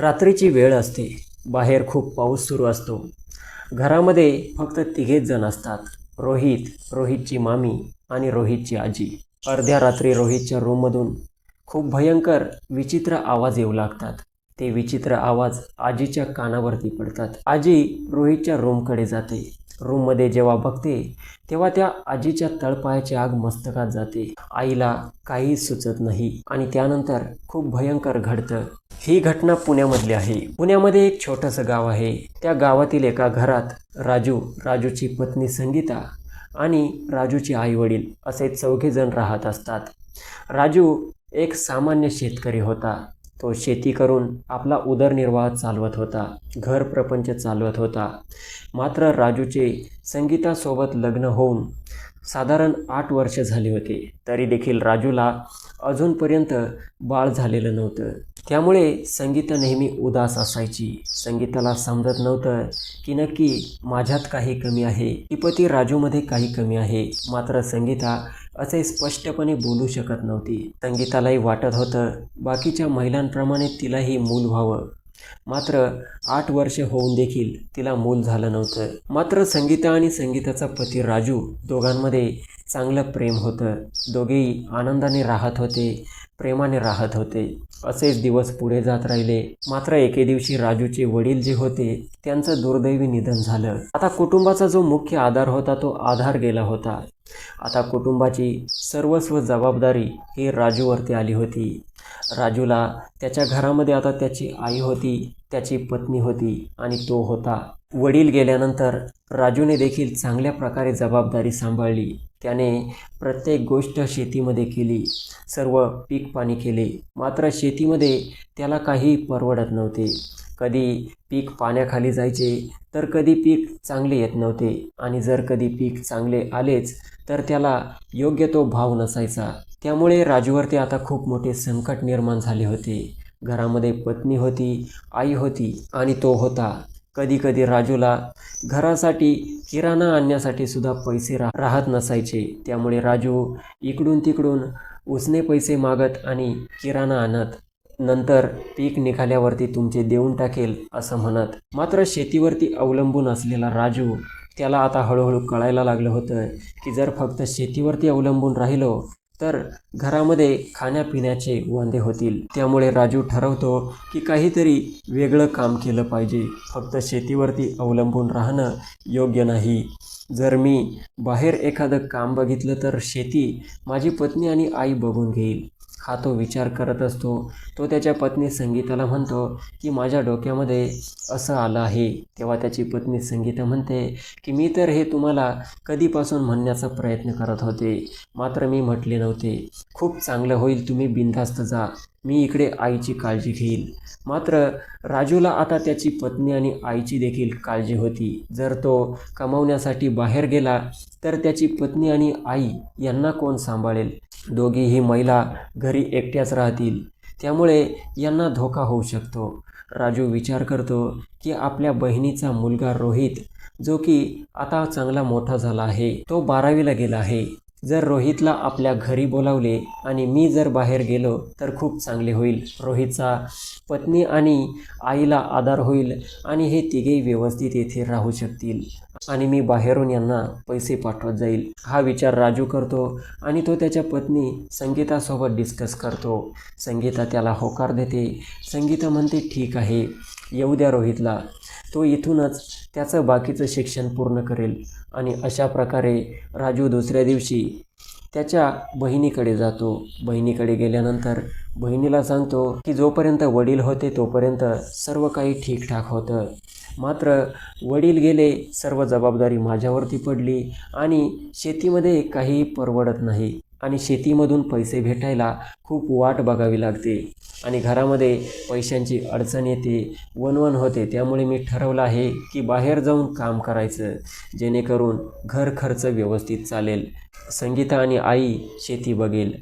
रात्रीची वेळ असते. बाहेर खूप पाऊस सुरू असतो. घरामध्ये फक्त तिघेच जण असतात. रोहित रोहितची मामी आणि रोहितची आजी. अर्ध्या रात्री रोहितच्या रूममधून खूप भयंकर विचित्र आवाज येऊ लागतात. ते विचित्र आवाज आजीच्या कानावरती पडतात. आजी रोहितच्या रूमकडे जाते. रूममध्ये जेव्हा बघते तेव्हा त्या आजीच्या तळपायाची आग मस्तकात जाते. आईला काहीच सुचत नाही आणि त्यानंतर खूप भयंकर घडतं. ही घटना पुण्यामधली आहे. पुण्यामध्ये एक छोटंसं गाव आहे. त्या गावातील एका घरात राजू राजूची पत्नी संगीता आणि राजूचे आई वडील असे चौघे जण राहत असतात. राजू एक सामान्य शेतकरी होता. तो शेती करून आपला उदरनिर्वाह चालवत होता. घर प्रपंच चालवत होता. मात्र राजूचे संगीतासोबत लग्न होऊन साधारण आठ वर्ष झाली होती. तरी देखील राजूला अजूनपर्यंत बाळ झालेलं नव्हतं. त्यामुळे संगीत नेहमी उदास असायची. संगीताला समजत नव्हतं की नक्की माझ्यात काही कमी आहे की पती राजूमध्ये काही कमी आहे. मात्र संगीता असे स्पष्टपणे बोलू शकत नव्हती. संगीतालाही वाटत होतं बाकीच्या महिलांप्रमाणे तिलाही मूल व्हावं. मात्र आठ वर्ष होऊन देखील तिला मूल झालं नव्हतं. मात्र संगीता आणि संगीताचा पती राजू दोघांमध्ये चांगलं प्रेम होतं. दोघेही आनंदाने राहत होते प्रेमाने राहत होते. असेच दिवस पुढे जात राहिले. मात्र एके दिवशी राजूचे वडील जे होते त्यांचं दुर्दैवी निधन झालं. आता कुटुंबाचा जो मुख्य आधार होता तो आधार गेला होता. आता कुटुंबाची सर्वस्व जबाबदारी ही राजूवरती आली होती. राजूला त्याच्या घरामध्ये आता त्याची आई होती त्याची पत्नी होती आणि तो होता. वडील गेल्यानंतर राजूने देखील चांगल्या प्रकारे जबाबदारी सांभाळली. त्याने प्रत्येक गोष्ट शेतीमध्ये केली. सर्व पीक पाणी केले. मात्र शेतीमध्ये त्याला काही परवडत नव्हते. कधी पीक पाण्याखाली जायचे तर कधी पीक चांगले येत नव्हते. आणि जर कधी पीक चांगले आलेच तर त्याला योग्य तो भाव नसायचा. त्यामुळे राजूवरती आता खूप मोठे संकट निर्माण झाले होते. घरामध्ये पत्नी होती आई होती आणि तो होता. कधीकधी राजूला घरासाठी किराणा आणण्यासाठी सुद्धा पैसे रा राहत नसायचे. त्यामुळे राजू इकडून तिकडून उसने पैसे मागत आणि किराणा आणत. नंतर पीक निघाल्यावरती तुमचे देऊन टाकेल असं म्हणत. मात्र शेतीवरती अवलंबून असलेला राजू त्याला आता हळूहळू कळायला लागलं होतं की जर फक्त शेतीवरती अवलंबून राहिलो तर घरामध्ये खाण्यापिण्याचे वांदे होतील. त्यामुळे राजू ठरवतो की काहीतरी वेगळं काम केलं पाहिजे. फक्त शेतीवरती अवलंबून राहणं योग्य नाही. जर मी बाहेर एखादं काम बघितलं तर शेती माझी पत्नी आणि आई बघून घेईल. हा तो विचार करत असतो. तो त्याच्या पत्नी संगीताला म्हणतो की माझ्या डोक्यामध्ये असं आलं आहे. तेव्हा त्याची पत्नी संगीता म्हणते की मी तर हे तुम्हाला कधीपासून म्हणण्याचा प्रयत्न करत होते. मात्र मी म्हटले नव्हते. खूप चांगलं होईल तुम्ही बिनधास्त जा. मी इकडे आईची काळजी घेईल मात्र राजूला आता त्याची पत्नी आणि आईची देखील काळजी होती. जर तो कमावण्यासाठी बाहेर गेला तर त्याची पत्नी आणि आई यांना कोण सांभाळेल? दोघीही महिला घरी एकट्याच राहतील. त्यामुळे यांना धोका होऊ शकतो. राजू विचार करतो की आपल्या बहिणीचा मुलगा रोहित जो की आता चांगला मोठा झाला आहे तो बारावीला गेला आहे. जर रोहितला आपल्या घरी बोलावले आणि मी जर बाहेर गेलो तर खूप चांगले होईल. रोहितचा पत्नी आणि आईला आधार होईल आणि हे तिघेही व्यवस्थित येथे राहू शकतील. आणि मी बाहेरून यांना पैसे पाठवत जाईल. हा विचार राजू करतो आणि तो त्याच्या पत्नी संगीतासोबत डिस्कस करतो. संगीता त्याला होकार देते. संगीता म्हणते ठीक आहे. येऊ द्या रोहितला. तो इथूनच त्याचं बाकीचं शिक्षण पूर्ण करेल आणि अशा प्रकारे राजू दुसऱ्या दिवशी त्याच्या बहिणीकडे जातो. बहिणीकडे गेल्यानंतर बहिणीला सांगतो की जोपर्यंत वडील होते तोपर्यंत सर्व काही ठीकठाक होतं. मात्र वडील गेले सर्व जबाबदारी माझ्यावरती पडली आणि शेतीमध्ये काही परवडत नाही. आणि शेतीमधून पैसे भेटायला खूप वाट बघावी लागते. आणि घरामध्ये पैशांची अडचण येते वनवन होते. त्यामुळे मी ठरवलं आहे की बाहेर जाऊन काम करायचं जेणेकरून घर खर्च व्यवस्थित चालेल. संगीता आणि आई शेती बघेल.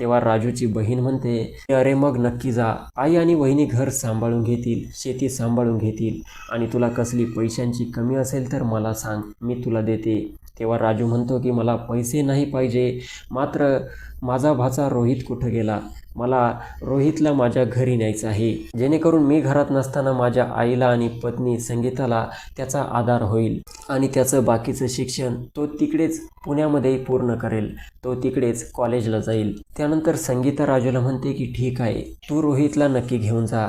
तेव्हा राजूची बहीण म्हणते अरे मग नक्की जा. आई आणि बहिणी घर सांभाळून घेतील शेती सांभाळून घेतील. आणि तुला कसली पैशांची कमी असेल तर मला सांग मी तुला देते. तेव्हा राजू म्हणतो की मला पैसे नाही पाहिजे मात्र माझा भाचा रोहित कुठं गेला? मला रोहितला माझ्या घरी न्यायचं आहे. जेणेकरून मी घरात नसताना माझ्या आईला आणि पत्नी संगीताला त्याचा आधार होईल आणि त्याचं बाकीचं शिक्षण तो तिकडेच पुण्यामध्ये पूर्ण करेल. तो तिकडेच कॉलेजला जाईल. त्यानंतर संगीता राजूला म्हणते की ठीक आहे तू रोहितला नक्की घेऊन जा.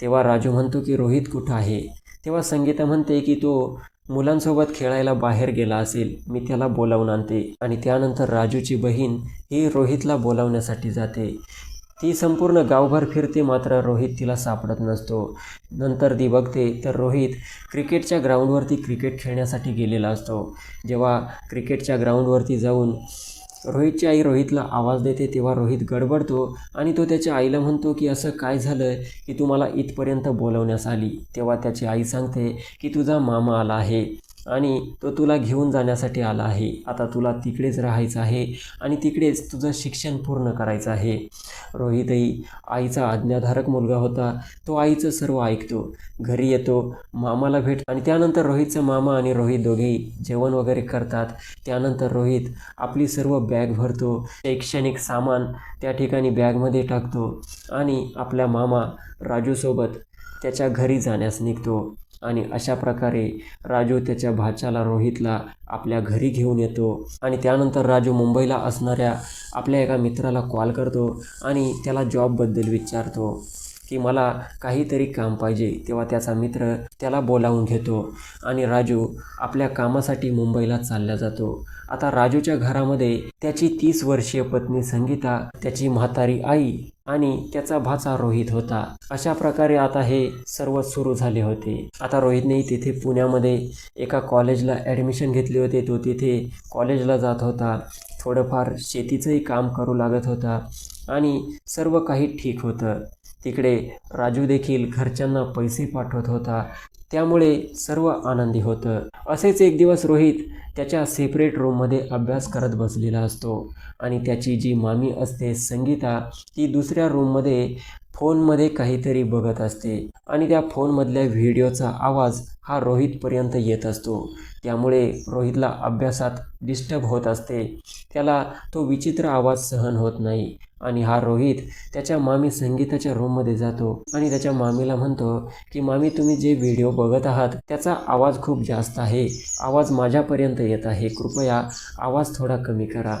तेव्हा राजू म्हणतो की रोहित कुठं आहे? तेव्हा संगीता म्हणते की तो मुलांसोबत खेळायला बाहेर गेला असेल मी त्याला बोलावून आणते आणि त्यानंतर राजूची बहीण ही रोहितला बोलावण्यासाठी जाते. ती संपूर्ण गावभर फिरते मात्र रोहित तिला सापडत नसतो. नंतर ती बघते तर रोहित क्रिकेटच्या ग्राउंडवरती क्रिकेट खेळण्यासाठी गेलेला असतो. जेव्हा क्रिकेटच्या ग्राउंडवरती जाऊन रोहितची आई रोहितला आवाज देते तेव्हा रोहित गडबडतो आणि तो त्याच्या आईला म्हणतो की असं काय झालं की तू मला इथपर्यंत बोलवण्यास आली? तेव्हा त्याची आई सांगते की तुझा मामा आला आहे. आणि तो तुला घेऊन जाण्यासाठी आला आहे. आता तुला तिकडेच राहायचं आहे आणि तिकडेच तुझं शिक्षण पूर्ण करायचं आहे. रोहितही आईचा आज्ञाधारक मुलगा होता. तो आईचं सर्व ऐकतो. घरी येतो मामाला भेट आणि त्यानंतर रोहितचं मामा आणि रोहित दोघेही जेवण वगैरे करतात. त्यानंतर रोहित आपली सर्व बॅग भरतो शैक्षणिक सामान त्या ठिकाणी बॅगमध्ये टाकतो आणि आपल्या मामा राजूसोबत त्याच्या घरी जाण्यास निघतो. आणि अशा प्रकारे राजू त्याच्या भाच्याला रोहितला आपल्या घरी घेऊन येतो. आणि त्यानंतर राजू मुंबईला असणाऱ्या आपल्या एका मित्राला कॉल करतो आणि त्याला जॉबबद्दल विचारतो. की मला काहीतरी काम पाहिजे तेव्हा त्याचा मित्र त्याला बोलावून घेतो आणि राजू आपल्या कामासाठी मुंबईला चालला जातो. आता राजूच्या घरामध्ये त्याची तीस वर्षीय पत्नी संगीता त्याची म्हातारी आई आणि त्याचा भाचा रोहित होता. अशा प्रकारे आता हे सर्व सुरू झाले होते. आता रोहितने तिथे पुण्यामध्ये एका कॉलेजला ॲडमिशन घेतले होते. तो तिथे कॉलेजला जात होता. थोडंफार शेतीचंही काम करू लागत होता आणि सर्व काही ठीक होतं. तिकडे राजू देखील घरच्यांना पैसे पाठवत होता. त्यामुळे सर्व आनंदी होतं. असेच एक दिवस रोहित त्याच्या सेपरेट रूममध्ये अभ्यास करत बसलेला असतो. आणि त्याची जी मामी असते संगीता ती दुसऱ्या रूममध्ये फोनमध्ये काहीतरी बघत असते. आणि त्या फोनमधल्या व्हिडिओचा आवाज हा रोहितपर्यंत येत असतो. त्यामुळे रोहितला अभ्यासात डिस्टर्ब होत असते. त्याला तो विचित्र आवाज सहन होत नाही. आणि हा रोहित त्याच्या मामी संगीताच्या रूममध्ये जातो. आणि त्याच्या मामीला म्हणतो की मामी तुम्ही जे व्हिडिओ बघत आहात त्याचा आवाज खूप जास्त आहे. आवाज माझ्यापर्यंत येत आहे. कृपया आवाज थोडा कमी करा.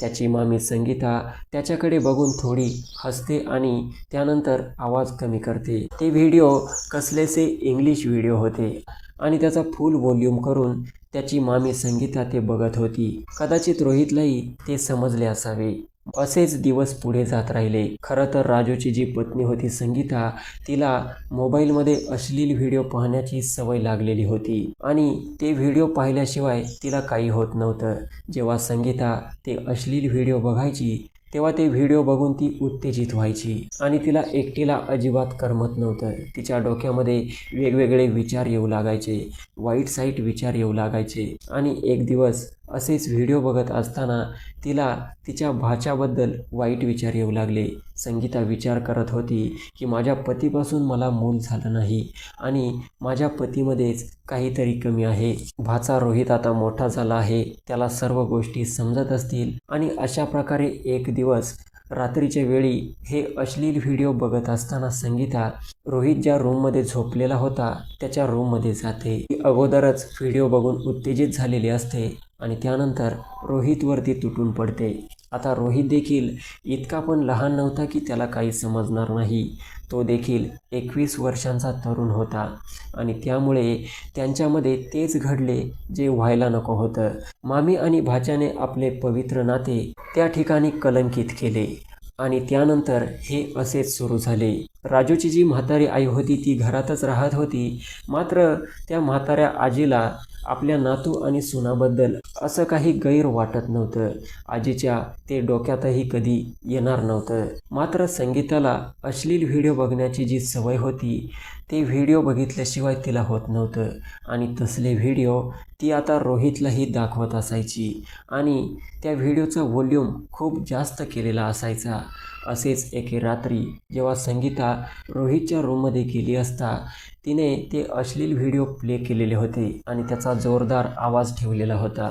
त्याची मामी संगीता त्याच्याकडे बघून थोडी हसते आणि त्यानंतर आवाज कमी करते. ते व्हिडिओ कसलेसे इंग्लिश व्हिडिओ होते. आणि त्याचा फुल व्हॉल्यूम करून त्याची मामी संगीता ते बघत होती. कदाचित रोहितलाही ते समजले असावे. असेच दिवस पुढे जात राहिले. खरं तर राजूची जी पत्नी होती संगीता तिला मोबाईलमध्ये अश्लील व्हिडिओ पाहण्याची सवय लागलेली होती. आणि ते व्हिडिओ पाहिल्याशिवाय तिला काही होत नव्हतं. जेव्हा संगीता ते अश्लील व्हिडिओ बघायची तेव्हा ते व्हिडिओ बघून ती उत्तेजित व्हायची. आणि तिला एकटीला अजिबात करमत नव्हतं. तिच्या डोक्यामध्ये वेगवेगळे विचार येऊ लागायचे. वाईट साईट विचार येऊ लागायचे. आणि एक दिवस असेच व्हिडिओ बघत असताना तिला तिच्या भाच्याबद्दल वाईट विचार येऊ लागले. संगीता विचार करत होती की माझ्या पतीपासून मला मूल झालं नाही आणि माझ्या पतीमध्येच काहीतरी कमी आहे. भाचा रोहित आता मोठा झाला आहे. त्याला सर्व गोष्टी समजत असतील आणि अशा प्रकारे एक दिवस रात्रीच्या वेळी हे अश्लील व्हिडिओ बघत असताना संगीता रोहित ज्या रूममध्ये झोपलेला होता. त्याच्या रूममध्ये जाते. ती अगोदरच व्हिडिओ बघून उत्तेजित झालेली असते आणि त्यानंतर रोहितवरती तुटून पडते. आता रोहित देखील इतका पण लहान नव्हता की त्याला काही समजणार नाही. तो देखील एकवीस वर्षांचा तरुण होता आणि त्यामुळे त्यांच्यामध्ये तेच घडले जे व्हायला नको होतं. मामी आणि भाच्याने आपले पवित्र नाते त्या ठिकाणी कलंकित केले. आणि त्यानंतर हे असेच सुरू झाले. राजूची जी म्हातारी आई होती ती घरातच राहत होती. मात्र त्या म्हाताऱ्या आजीला आपल्या नातू आणि सुनाबद्दल असं काही गैर वाटत नव्हतं. आजीच्या ते डोक्यातही कधी येणार नव्हतं. मात्र संगीताला अश्लील व्हिडिओ बघण्याची जी सवय होती ते व्हिडिओ बघितल्याशिवाय तिला होत नव्हतं. आणि तसले व्हिडिओ ती आता रोहितलाही दाखवत असायची. आणि त्या व्हिडिओचा व्हॉल्यूम खूप जास्त केलेला असायचा. असेच एके रात्री जेव्हा संगीता रोहितच्या रूममध्ये गेली असता तिने ते अश्लील व्हिडिओ प्ले केलेले होते आणि त्याचा जोरदार आवाज ठेवलेला होता.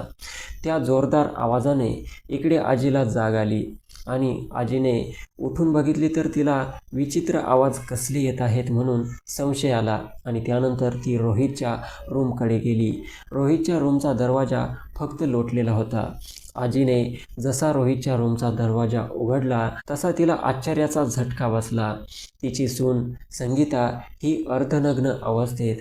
त्या जोरदार आवाजाने इकडे आजीला जाग आली. आणि आजीने उठून बघितली तर तिला विचित्र आवाज कसले येत आहेत म्हणून संशय आला आणि त्यानंतर ती रोहितच्या रूमकडे गेली. रोहितच्या रूमचा दरवाजा फक्त लोटलेला होता. आजीने जसा रोहितच्या रूमचा दरवाजा उघडला तसा तिला आश्चर्याचा झटका बसला. तिची सून संगीता ही अर्धनग्न अवस्थेत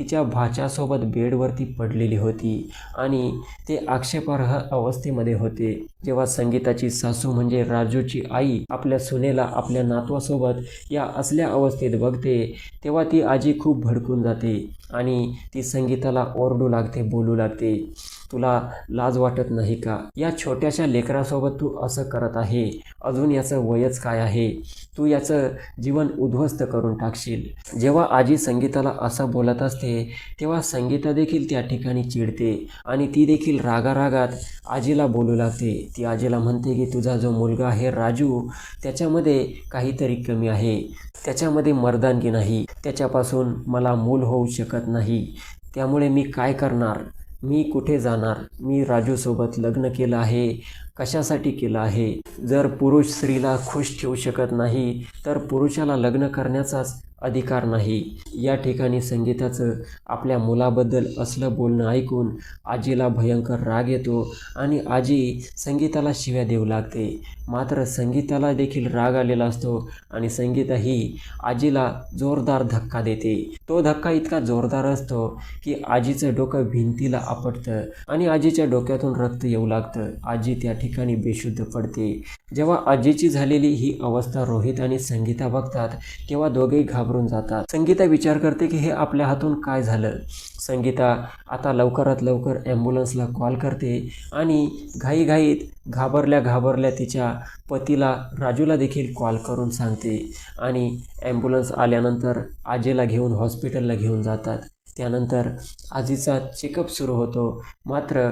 तिच्या भाच्यासोबत बेडवरती पडलेली होती आणि ते आक्षेपार्ह अवस्थेमध्ये होते. जेव्हा संगीताची सासू म्हणजे राजूची आई आपल्या सुनेला आपल्या नातवासोबत या असल्या अवस्थेत बघते तेव्हा ती आजी खूप भडकून जाते आणि ती संगीताला ओरडू लागते बोलू लागते. तुला लाज वाटत नाही का? या छोट्याशा लेकरासोबत तू असं करत आहे? अजून याचं वयच काय आहे? तू याचं जीवन उद्ध्वस्त करून टाकशील. जेव्हा आजी संगीताला असं बोलत असते तेव्हा संगीता देखील त्या ठिकाणी चिडते आणि ती देखील रागारागात आजीला बोलू लागते. ती आजीला म्हणते की तुझा जो मुलगा आहे राजू त्याच्यामध्ये काहीतरी कमी आहे. त्याच्यामध्ये मर्दानगी नाही. त्याच्यापासून मला मूल होऊ शकत नाही. त्यामुळे मी काय करणार? मी कुठे जाणार? मी राजूसोबत लग्न केलं आहे. कशासाठी केलं आहे? जर पुरुष स्त्रीला खुश ठेवू शकत नाही तर पुरुषाला लग्न करण्याचाच अधिकार नाही. या ठिकाणी संगीताचं आपल्या मुलाबद्दल असलं बोलणं ऐकून आजीला भयंकर राग येतो आणि आजी संगीताला शिव्या देऊ लागते. मात्र संगीताला देखील राग आलेला असतो आणि संगीता ही आजीला जोरदार धक्का देते. तो धक्का इतका जोरदार असतो की आजीचं डोकं भिंतीला आपटतं आणि आजीच्या डोक्यातून रक्त येऊ लागतं. आजी त्या ठिकाणी बेशुद्ध पडते. जेव्हा आजीची झालेली ही अवस्था रोहित आणि संगीता बघतात तेव्हा दोघेही घाबरून जातात. संगीता विचार करते की हे आपल्या हातून काय झालं? संगीता आता लवकरात लवकर ॲम्ब्युलन्सला कॉल करते आणि घाईघाईत घाबरल्या घाबरल्या तिच्या पतीला राजूला देखील कॉल करून सांगते आणि ॲम्ब्युलन्स आल्यानंतर आजीला घेऊन हॉस्पिटलला घेऊन जातात. त्यानंतर आजीचा चेकअप सुरू होतो. मात्र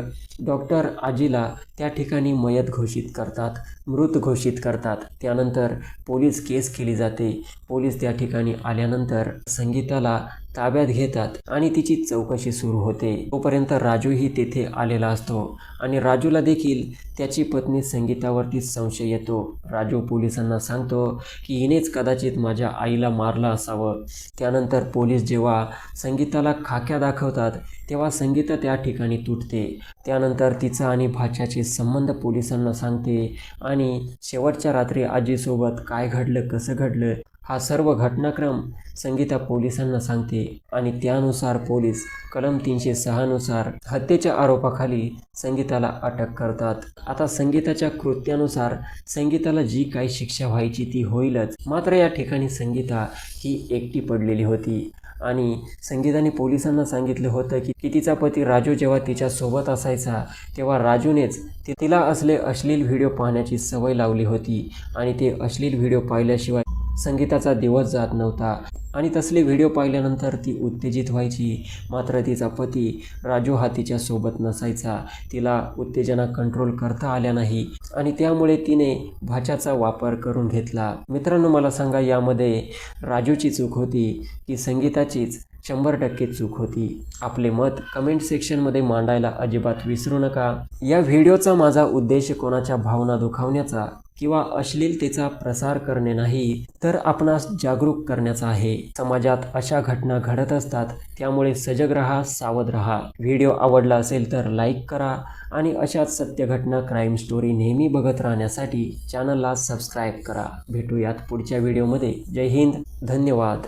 डॉक्टर आजीला त्या ठिकाणी मयत घोषित करतात मृत घोषित करतात. त्यानंतर पोलीस केस केली जाते. पोलीस त्या ठिकाणी आल्यानंतर संगीताला ताब्यात घेतात आणि तिची चौकशी सुरू होते. तोपर्यंत राजूही तेथे आलेला असतो आणि राजूला देखील त्याची पत्नी संगीतावरती संशय येतो. राजू पोलिसांना सांगतो की हिनेच कदाचित माझ्या आईला मारलं असावं. त्यानंतर पोलीस जेव्हा संगीताला खाक्या दाखवतात तेव्हा संगीता त्या ठिकाणी तुटते. त्यानंतर तिचा आणि भाच्याचे संबंध पोलिसांना सांगते आणि शेवटच्या रात्री आजीसोबत काय घडलं कसं घडलं हा सर्व घटनाक्रम संगीता पोलिसांना सांगते आणि त्यानुसार पोलीस कलम तीनशे सहानुसार हत्येच्या आरोपाखाली संगीताला अटक करतात. आता संगीताच्या कृत्यानुसार संगीताला जी काही शिक्षा व्हायची ती होईलच. मात्र या ठिकाणी संगीता ही एकटी पडलेली होती आणि संगीताने पोलिसांना सांगितलं होतं की की तिचा पती राजू जेव्हा तिच्यासोबत असायचा तेव्हा राजूनेच तिला असले अश्लील व्हिडिओ पाहण्याची सवय लावली होती आणि ते अश्लील व्हिडिओ पाहिल्याशिवाय संगीताचा दिवस जात नव्हता. आणि तसले व्हिडिओ पाहिल्यानंतर ती उत्तेजित व्हायची. मात्र तिचा पती राजू हा तिच्या सोबत नसायचा. तिला उत्तेजना कंट्रोल करता आल्या नाही. आणि त्यामुळे तिने भाच्याचा वापर करून घेतला. मित्रांनो मला सांगा यामध्ये राजूची चूक होती की संगीताचीच शंभर टक्के चूक होती? आपले मत कमेंट सेक्शनमध्ये मांडायला अजिबात विसरू नका. या व्हिडिओचा माझा उद्देश कोणाच्या भावना दुखावण्याचा किंवा अश्लीलतेचा प्रसार करणे नाही तर आपणास जागरूक करण्याचा आहे. समाजात अशा घटना घडत असतात त्यामुळे सजग रहा सावध रहा. व्हिडिओ आवडला असेल तर लाईक करा आणि अशाच सत्य घटना क्राईम स्टोरी नेहमी बघत राहण्यासाठी चॅनलला सबस्क्राईब करा. भेटूयात पुढच्या व्हिडिओमध्ये. जय हिंद धन्यवाद.